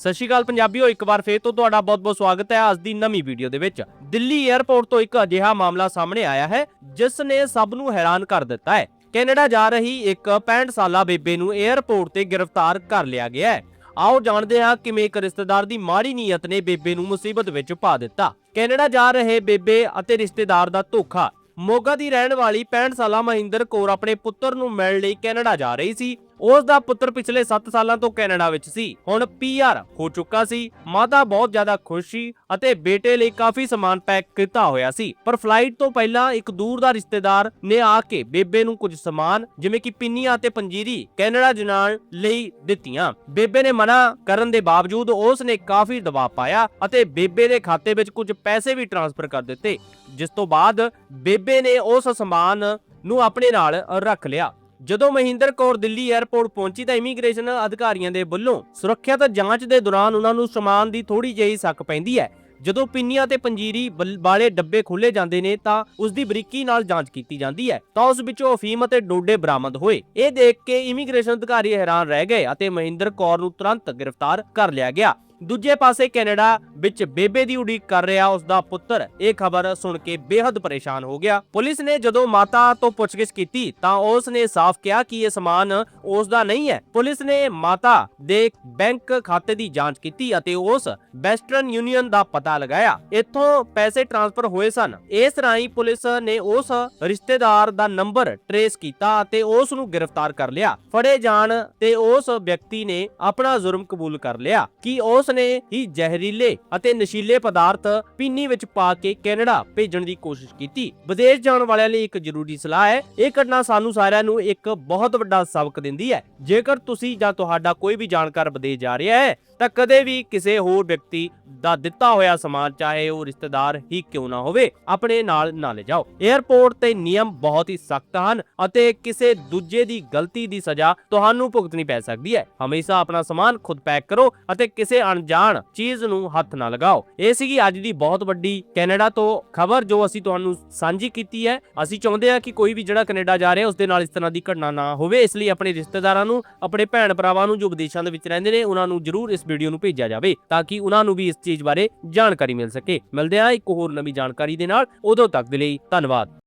ਸਤਿ ਸ਼੍ਰੀ ਅਕਾਲ ਪੰਜਾਬੀਓ, ਇੱਕ ਵਾਰ ਫੇਰ ਤੋਂ ਤੁਹਾਡਾ ਬਹੁਤ-ਬਹੁਤ ਸਵਾਗਤ ਹੈ ਅੱਜ ਦੀ ਨਵੀਂ ਵੀਡੀਓ ਦੇ ਵਿੱਚ। ਦਿੱਲੀ 에ਅਰਪੋਰਟ ਤੋਂ ਇੱਕ ਅਜਿਹਾ ਮਾਮਲਾ ਸਾਹਮਣੇ ਆਇਆ ਹੈ, ਜਿਸ ਨੇ ਸਭ ਨੂੰ ਹੈਰਾਨ ਕਰ ਦਿੱਤਾ ਹੈ। ਕੈਨੇਡਾ ਜਾ ਰਹੀ ਇੱਕ 65 ਸਾਲਾ ਬੇਬੇ ਨੂੰ 에ਅਰਪੋਰਟ ਤੇ ਗ੍ਰਿਫਤਾਰ ਕਰ ਲਿਆ ਗਿਆ ਹੈ। ਆਓ ਜਾਣਦੇ ਹਾਂ ਕਿਵੇਂ ਇੱਕ ਰਿਸ਼ਤੇਦਾਰ ਦੀ ਮਾੜੀ ਨੀਅਤ ਨੇ ਬੇਬੇ ਨੂੰ ਮੁਸੀਬਤ ਵਿੱਚ ਪਾ ਦਿੱਤਾ। ਕੈਨੇਡਾ ਜਾ ਰਹੇ ਬੇਬੇ ਅਤੇ ਰਿਸ਼ਤੇਦਾਰ ਦਾ ਧੋਖਾ। ਮੋਗਾ ਦੀ ਰਹਿਣ ਵਾਲੀ 65 ਸਾਲਾ ਮਹਿੰਦਰ ਕੌਰ ਆਪਣੇ ਪੁੱਤਰ ਨੂੰ ਮਿਲਣ ਲਈ ਕੈਨੇਡਾ ਜਾ ਰਹੀ ਸੀ। ਉਸ ਦਾ ਪੁੱਤਰ ਪਿਛਲੇ 7 ਸਾਲਾਂ ਤੋਂ ਕੈਨੇਡਾ ਵਿੱਚ ਸੀ। ਹੁਣ ਪੀਆਰ ਹੋ ਚੁੱਕਾ ਸੀ। ਮਾਤਾ ਬਹੁਤ ਜ਼ਿਆਦਾ ਖੁਸ਼ ਸੀ ਅਤੇ ਬੇਟੇ ਲਈ ਕਾਫੀ ਸਮਾਨ ਪੈਕ ਕੀਤਾ ਹੋਇਆ ਸੀ। ਪਰ ਫਲਾਈਟ ਤੋਂ ਪਹਿਲਾਂ ਇੱਕ ਦੂਰ ਦਾ ਰਿਸ਼ਤੇਦਾਰ ਨੇ ਆ ਕੇ ਬੇਬੇ ਨੂੰ ਕੁਝ ਸਮਾਨ, ਜਿਵੇਂ ਕਿ ਪਿੰਨੀਆਂ ਅਤੇ ਪੰਜੀਰੀ, ਕੈਨੇਡਾ ਜਨਾਣ ਲਈ ਦਿੱਤੀਆਂ। ਬੇਬੇ ਨੇ ਮਨਾ ਕਰਨ ਦੇ ਬਾਵਜੂਦ ਉਸ ਨੇ ਕਾਫੀ ਦਬਾਅ ਪਾਇਆ ਅਤੇ ਬੇਬੇ ਦੇ ਖਾਤੇ ਵਿੱਚ ਕੁਝ ਪੈਸੇ ਵੀ ਟ੍ਰਾਂਸਫਰ ਕਰ ਦਿੱਤੇ। ਜਿਸ ਤੋਂ ਬਾਅਦ ਬੇਬੇ ਨੇ ਉਸ ਸਮਾਨ ਨੂੰ ਆਪਣੇ ਨਾਲ ਰੱਖ ਲਿਆ। ਜਦੋਂ ਮਹਿੰਦਰ ਕੌਰ ਦਿੱਲੀ 에ਅਰਪੋਰਟ ਪਹੁੰਚੀ ਤਾਂ ਇਮੀਗ੍ਰੇਸ਼ਨ ਅਧਿਕਾਰੀਆਂ ਦੇ ਵੱਲੋਂ ਸੁਰੱਖਿਅਤ ਜਾਂਚ ਦੇ ਦੌਰਾਨ ਉਹਨਾਂ ਨੂੰ ਸਮਾਨ ਦੀ ਥੋੜੀ ਜਿਹੀ ਸ਼ੱਕ ਪੈਂਦੀ ਹੈ। ਜਦੋਂ ਪਿੰਨੀਆਂ ਤੇ ਪੰਜੀਰੀ ਬਲ- ਵਾਲੇ ਡੱਬੇ ਖੋਲੇ ਜਾਂਦੇ ਨੇ ਤਾਂ ਉਸ ਦੀ ਬਰੀਕੀ ਨਾਲ ਜਾਂਚ ਕੀਤੀ ਜਾਂਦੀ ਹੈ। ਤਾਂ ਉਸ ਵਿੱਚੋਂ ਅਫੀਮ ਅਤੇ ਡੋਡੇ ਬਰਾਮਦ ਹੋਏ। ਇਹ ਦੇਖ ਕੇ ਇਮੀਗ੍ਰੇਸ਼ਨ ਅਧਿਕਾਰੀ ਹੈਰਾਨ ਰਹਿ ਗਏ ਅਤੇ ਮਹਿੰਦਰ ਕੌਰ ਨੂੰ ਤੁਰੰਤ ਗ੍ਰਿਫਤਾਰ ਕਰ ਲਿਆ ਗਿਆ। ਦੂਜੇ ਪਾਸੇ ਕੈਨੇਡਾ ਵਿੱਚ ਬੇਬੇ ਦੀ ਉਡੀਕ ਕਰ ਰਿਹਾ ਉਸ ਦਾ ਪੁੱਤਰ। ਇਹ ਖਬਰ ਸੁਣ ਕੇ ਬੇहद ਪਰੇਸ਼ਾਨ ਹੋ ਗਿਆ। ਪੁਲਿਸ ਨੇ ਜਦੋਂ ਮਾਤਾ ਤੋਂ ਪੁੱਛਗਿੱਛ ਕੀਤੀ ਤਾਂ ਉਸ ਨੇ ਸਾਫ਼ ਕਿਹਾ ਕਿ ਇਹ ਸਮਾਨ ਉਸ ਦਾ ਨਹੀਂ ਹੈ। ਪੁਲਿਸ ਨੇ ਮਾਤਾ ਦੇ ਬੈਂਕ ਖਾਤੇ ਦੀ ਜਾਂਚ ਕੀਤੀ ਅਤੇ ਉਸ ਵੈਸਟਰਨ ਯੂਨੀਅਨ ਦਾ ਪਤਾ ਲਗਾਇਆ। ਇੱਥੋਂ ਪੈਸੇ ਟ੍ਰਾਂਸਫਰ ਹੋਏ ਸਨ। ਇਸ ਰਾਹੀਂ ਪੁਲਿਸ ਨੇ ਉਸ ਰਿਸ਼ਤੇਦਾਰ ਦਾ ਨੰਬਰ ਟਰੇਸ ਕੀਤਾ ਅਤੇ ਉਸ ਨੂੰ ਗ੍ਰਿਫਤਾਰ ਕਰ ਲਿਆ। ਫੜੇ ਜਾਣ ਤੇ ਉਸ ਵਿਅਕਤੀ ਨੇ ਆਪਣਾ ਜੁਰਮ ਕਬੂਲ ਕਰ ਲਿਆ ਕਿ ਉਸ ਨੇ ਹੀ ਜ਼ਹਿਰੀਲੇ ਅਤੇ ਨਸ਼ੀਲੇ ਪਦਾਰਥ ਪੀਨੀ ਵਿੱਚ ਪਾ ਕੇ ਕੈਨੇਡਾ ਭੇਜਣ ਦੀ ਕੋਸ਼ਿਸ਼ ਕੀਤੀ। ਵਿਦੇਸ਼ ਜਾਣ ਵਾਲਿਆਂ ਲਈ ਇੱਕ ਜ਼ਰੂਰੀ ਸਲਾਹ ਹੈ, ਇਹ ਘਟਨਾ ਸਾਨੂੰ ਸਾਰਿਆਂ ਨੂੰ ਇੱਕ ਬਹੁਤ ਵੱਡਾ ਸਬਕ ਦਿੰਦੀ ਹੈ। ਜੇਕਰ ਤੁਸੀਂ ਜਾਂ ਤੁਹਾਡਾ ਕੋਈ ਵੀ ਜਾਣਕਾਰ ਵਿਦੇਸ਼ ਜਾ ਰਿਹਾ ਹੈ, ਤਾਂ ਕਦੇ ਵੀ ਕਿਸੇ ਹੋਰ ਵਿਅਕਤੀ ਦਾ ਦਿੱਤਾ ਹੋਇਆ ਸਮਾਨ, ਚਾਹੇ ਉਹ ਰਿਸ਼ਤੇਦਾਰ ਹੀ ਕਿਉਂ ਨਾ ਹੋਵੇ, ਆਪਣੇ ਨਾਲ ਨਾ ਲੈ ਜਾਓ। 에ਅਰਪੋਰਟ ਤੇ ਨਿਯਮ ਬਹੁਤ ਹੀ ਸਖਤ ਹਨ ਅਤੇ ਕਿਸੇ ਦੂਜੇ ਦੀ ਗਲਤੀ ਦੀ ਸਜ਼ਾ ਤੁਹਾਨੂੰ ਭੁਗਤਣੀ ਪੈ ਸਕਦੀ ਹੈ। ਹਮੇਸ਼ਾ ਆਪਣਾ ਸਮਾਨ ਖੁਦ ਪੈਕ ਕਰੋ ਅਤੇ ਕਿਸੇ ਅਣਜਾਣ ਚੀਜ਼ ਨੂੰ ਹੱਥ ਨਾ ਲਗਾਓ। ਇਹ ਸੀਗੀ ਅੱਜ ਦੀ ਬਹੁਤ ਵੱਡੀ ਕੈਨੇਡਾ ਤੋਂ ਖਬਰ ਜੋ ਅਸੀਂ ਤੁਹਾਨੂੰ ਸਾਂਝੀ ਕੀਤੀ ਹੈ। ਅਸੀਂ ਚਾਹੁੰਦੇ ਹਾਂ ਕਿ ਕੋਈ ਵੀ ਜਿਹੜਾ ਕੈਨੇਡਾ ਜਾ ਰਿਹਾ, ਉਸ ਦੇ ਨਾਲ ਇਸ ਤਰ੍ਹਾਂ ਦੀ ਘਟਨਾ ਨਾ ਹੋਵੇ। ਇਸ ਲਈ ਆਪਣੇ ਰਿਸ਼ਤੇਦਾਰਾਂ ਨੂੰ, ਆਪਣੇ ਭੈਣ ਭਰਾਵਾਂ ਨੂੰ ਜੋ ਵਿਦੇਸ਼ਾਂ ਦੇ ਵਿੱਚ ਰਹਿੰਦੇ ਨੇ, ਉਹਨਾਂ ਨੂੰ ਜਰੂਰ ਇਸ ਵੀਡੀਓ ਨੂੰ ਭੇਜਿਆ ਜਾਵੇ ਤਾਂ ਕਿ ਉਹਨਾਂ ਨੂੰ ਵੀ ਇਸ ਚੀਜ਼ ਬਾਰੇ ਜਾਣਕਾਰੀ ਮਿਲ ਸਕੇ। ਮਿਲਦੇ ਹਾਂ ਇੱਕ ਹੋਰ ਨਵੀਂ ਜਾਣਕਾਰੀ ਦੇ ਨਾਲ। ਉਦੋਂ ਤੱਕ ਦੇ ਲਈ ਧੰਨਵਾਦ।